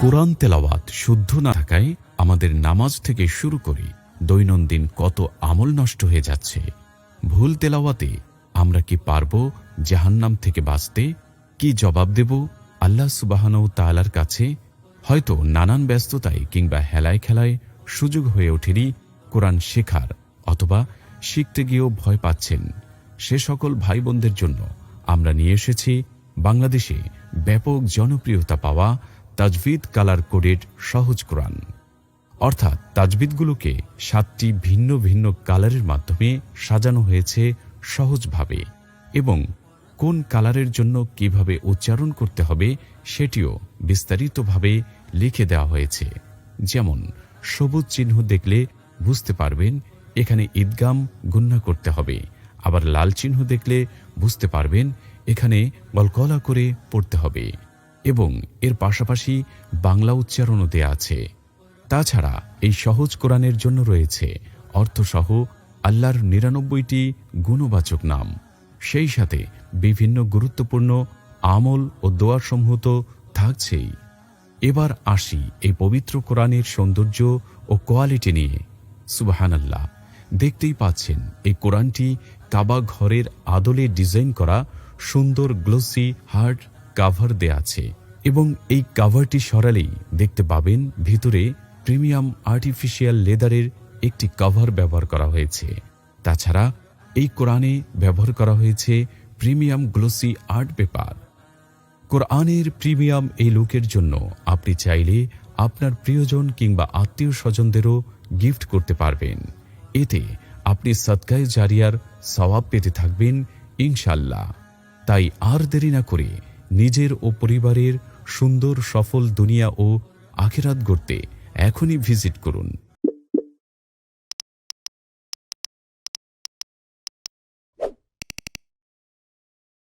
কোরআন তেলাওয়াত শুদ্ধ না থাকায় আমাদের নামাজ থেকে শুরু করে দৈনন্দিন কত আমল নষ্ট হয়ে যাচ্ছে। ভুল তেলাওয়াতে আমরা কি পারব জাহান্নাম থেকে বাঁচতে? কি জবাব দেব আল্লাহ সুবাহানও তালার কাছে? হয়তো নানান ব্যস্ততায় কিংবা হেলায় খেলায় সুযোগ হয়ে ওঠেনি কোরআন শেখার অথবা শিখতে গিয়েও ভয় পাচ্ছেন। সে সকল ভাই বোনদের জন্য আমরা নিয়ে এসেছি বাংলাদেশে ব্যাপক জনপ্রিয়তা পাওয়া তাজভিদ কালার কোডেড সহজ কোরআন। অর্থাৎ তাজবিদগুলোকে সাতটি ভিন্ন ভিন্ন কালারের মাধ্যমে সাজানো হয়েছে সহজভাবে এবং কোন কালারের জন্য কীভাবে উচ্চারণ করতে হবে সেটিও বিস্তারিতভাবে লিখে দেওয়া হয়েছে। যেমন, সবুজ চিহ্ন দেখলে বুঝতে পারবেন এখানে ঈদগাম গুন্না করতে হবে, আবার লাল চিহ্ন দেখলে বুঝতে পারবেন এখানে গলকলা করে পড়তে হবে। এবং এর পাশাপাশি বাংলা উচ্চারণও দেয়া আছে। তাছাড়া এই সহজ কোরআনের জন্য রয়েছে অর্থসহ আল্লাহর নিরানব্বইটি গুণবাচক নাম। সেই সাথে বিভিন্ন গুরুত্বপূর্ণ আমল ও দোয়ার সমূহ তো থাকছেই। এবার আসি এই পবিত্র কোরআনের সৌন্দর্য ও কোয়ালিটি নিয়ে। সুবাহান আল্লাহ দেখতেই পাচ্ছেন এই কোরআনটি কাবা ঘরের আদলে ডিজাইন করা সুন্দর গ্লোসি হার্ড কাভার দেয়া আছে। এবং এই কাভারটি সরালেই দেখতে পাবেন ভিতরে প্রিমিয়াম আর্টিফিশিয়াল লেদারের একটি কাভার ব্যবহার করা হয়েছে। তাছাড়া এই কোরআনে ব্যবহার করা হয়েছে প্রিমিয়াম গ্লোসি আর্ট পেপার কোরআনের প্রিমিয়াম এই লুকের জন্য আপনি চাইলে আপনার প্রিয়জন কিংবা আত্মীয় স্বজনদেরও গিফট করতে পারবেন। এতে আপনি সৎকায় জারিয়ার সওয়াব পেতে থাকবেন ইনশাল্লাহ তাই আর দেরি না করে নিজের ও পরিবারের সুন্দর সফল দুনিয়া ও আখেরাত গড়তে এখনই ভিজিট করুন।